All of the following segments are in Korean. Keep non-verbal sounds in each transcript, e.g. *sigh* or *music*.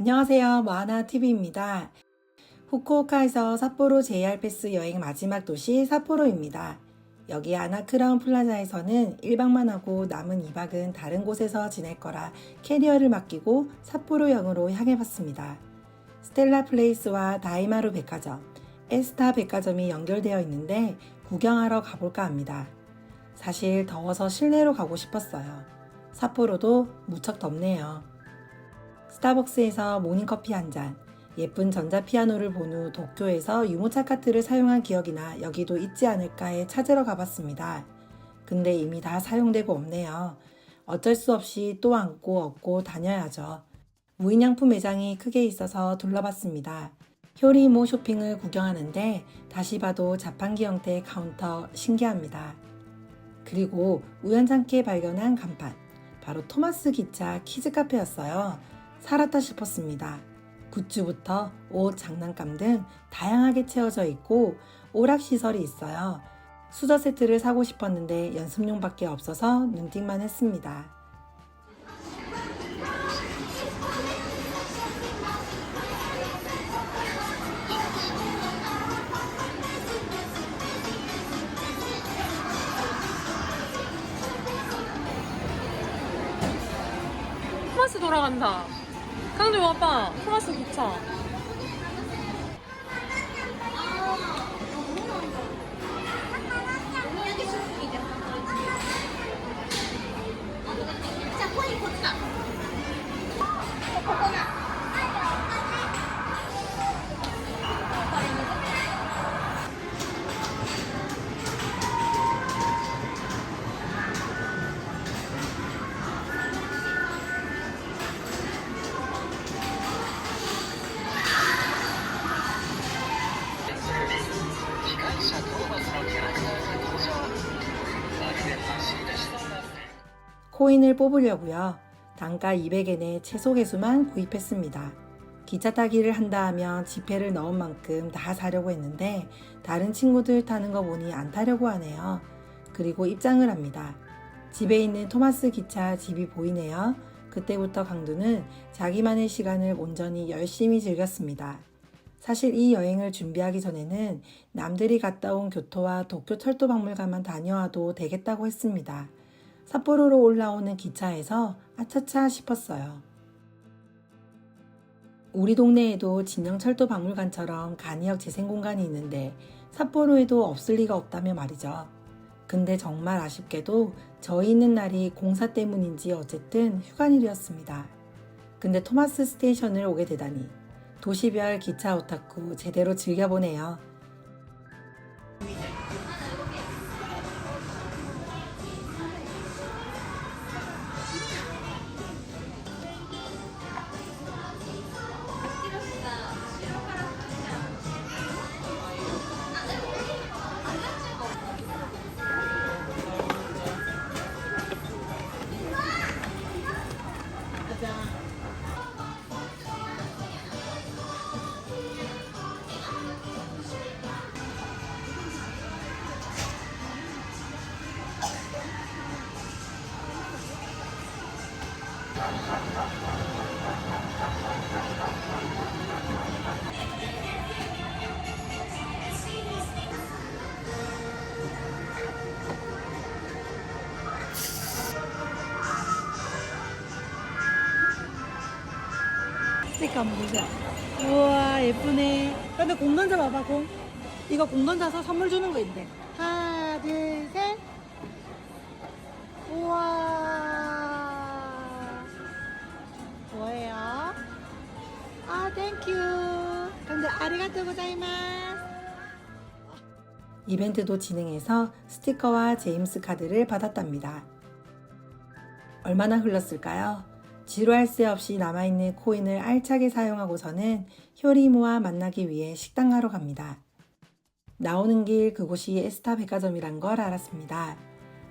안녕하세요. 마하나TV입니다. 후쿠오카에서 삿포로 JR 패스 여행 마지막 도시 삿포로입니다. 여기 아나크라운 플라자에서는 1박만 하고 남은 2박은 다른 곳에서 지낼 거라 캐리어를 맡기고 삿포로역으로 향해 봤습니다. 스텔라 플레이스와 다이마루 백화점, 에스타 백화점이 연결되어 있는데 구경하러 가볼까 합니다. 사실 더워서 실내로 가고 싶었어요. 삿포로도 무척 덥네요. 스타벅스에서 모닝커피 한 잔, 예쁜 전자피아노를 본 후 도쿄에서 유모차 카트를 사용한 기억이나 여기도 있지 않을까 해 찾으러 가봤습니다. 근데 이미 다 사용되고 없네요. 어쩔 수 없이 또 안고 얻고 다녀야죠. 무인양품 매장이 크게 있어서 둘러봤습니다. 효리모 쇼핑을 구경하는데 다시 봐도 자판기 형태의 카운터 신기합니다. 그리고 우연찮게 발견한 간판. 바로 토마스 기차 키즈 카페였어요. 살았다 싶었습니다. 굿즈부터 옷, 장난감 등 다양하게 채워져 있고 오락 시설이 있어요. 수저 세트를 사고 싶었는데 연습용밖에 없어서 눈팅만 했습니다. 돌아간다. 강조 아빠, 토마스 기차. 코인을 뽑으려고요. 단가 200엔에 채소 개수만 구입했습니다. 기차 타기를 한다 하면 지폐를 넣은 만큼 다 사려고 했는데 다른 친구들 타는 거 보니 안 타려고 하네요. 그리고 입장을 합니다. 집에 있는 토마스 기차 집이 보이네요. 그때부터 강두는 자기만의 시간을 온전히 열심히 즐겼습니다. 사실 이 여행을 준비하기 전에는 남들이 갔다 온 교토와 도쿄 철도 박물관만 다녀와도 되겠다고 했습니다. 삿포로로 올라오는 기차에서 아차차 싶었어요. 우리 동네에도 진영철도 박물관처럼 간이역 재생공간이 있는데 삿포로에도 없을 리가 없다며 말이죠. 근데 정말 아쉽게도 저희 있는 날이 공사 때문인지 어쨌든 휴관일이었습니다. 근데 토마스 스테이션을 오게 되다니 도시별 기차 오타쿠 제대로 즐겨보네요. 한번 보자. 우와 예쁘네. 근데 공 던져 봐봐 공. 이거 공 던져서 선물 주는 거 있대. 이벤트도 진행해서 스티커와 제임스 카드를 받았답니다. 얼마나 흘렀을까요? 지루할 새 없이 남아있는 코인을 알차게 사용하고서는 효리모와 만나기 위해 식당 가러 갑니다. 나오는 길 그곳이 에스타 백화점이란 걸 알았습니다.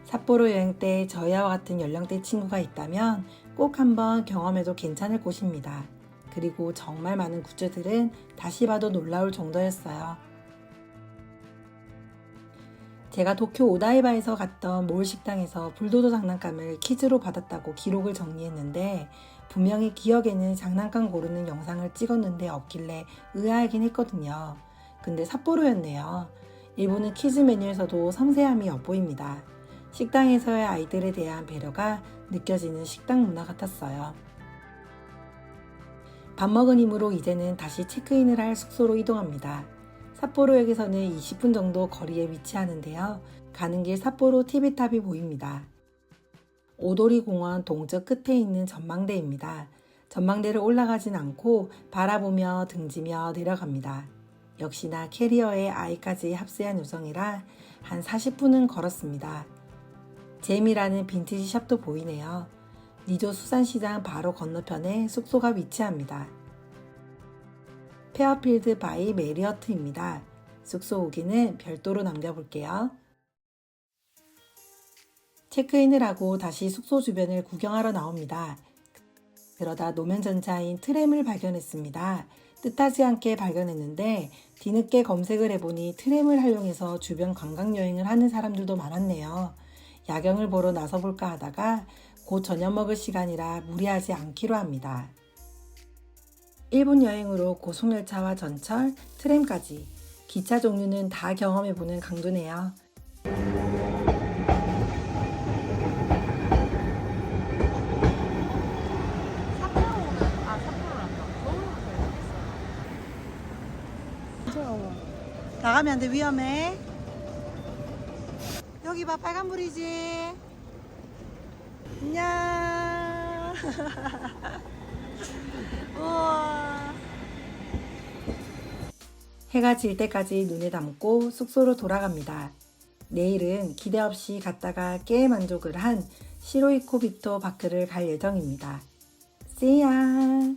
삿포로 여행 때 저희와 같은 연령대 친구가 있다면 꼭 한번 경험해도 괜찮을 곳입니다. 그리고 정말 많은 굿즈들은 다시 봐도 놀라울 정도였어요. 제가 도쿄 오다이바에서 갔던 몰 식당에서 불도저 장난감을 퀴즈로 받았다고 기록을 정리했는데 분명히 기억에는 장난감 고르는 영상을 찍었는데 없길래 의아하긴 했거든요. 근데 삿포로였네요. 일본은 키즈 메뉴에서도 섬세함이 엿보입니다. 식당에서의 아이들에 대한 배려가 느껴지는 식당 문화 같았어요. 밥 먹은 힘으로 이제는 다시 체크인을 할 숙소로 이동합니다. 삿포로역에서는 20분 정도 거리에 위치하는데요. 가는 길 삿포로 TV탑이 보입니다. 오도리 공원 동쪽 끝에 있는 전망대입니다. 전망대를 올라가진 않고 바라보며 등지며 내려갑니다. 역시나 캐리어에 아이까지 합세한 요정이라 한 40분은 걸었습니다. 잼이라는 빈티지 샵도 보이네요. 니조 수산시장 바로 건너편에 숙소가 위치합니다. 페어필드 바이 메리어트입니다. 숙소 후기는 별도로 남겨볼게요. 체크인을 하고 다시 숙소 주변을 구경하러 나옵니다. 그러다 노면 전차인 트램을 발견했습니다. 뜻하지 않게 발견했는데 뒤늦게 검색을 해보니 트램을 활용해서 주변 관광 여행을 하는 사람들도 많았네요. 야경을 보러 나서볼까 하다가 곧 저녁 먹을 시간이라 무리하지 않기로 합니다. 일본 여행으로 고속열차와 전철, 트램까지 기차 종류는 다 경험해보는 강도네요. 나가면 안 돼, 위험해. 여기 봐, 빨간불이지. 안녕. *laughs* 우와. 해가 질 때까지 눈에 담고 숙소로 돌아갑니다. 내일은 기대 없이 갔다가 깨 만족을 한 시로이코 비토 바크를 갈 예정입니다. See ya!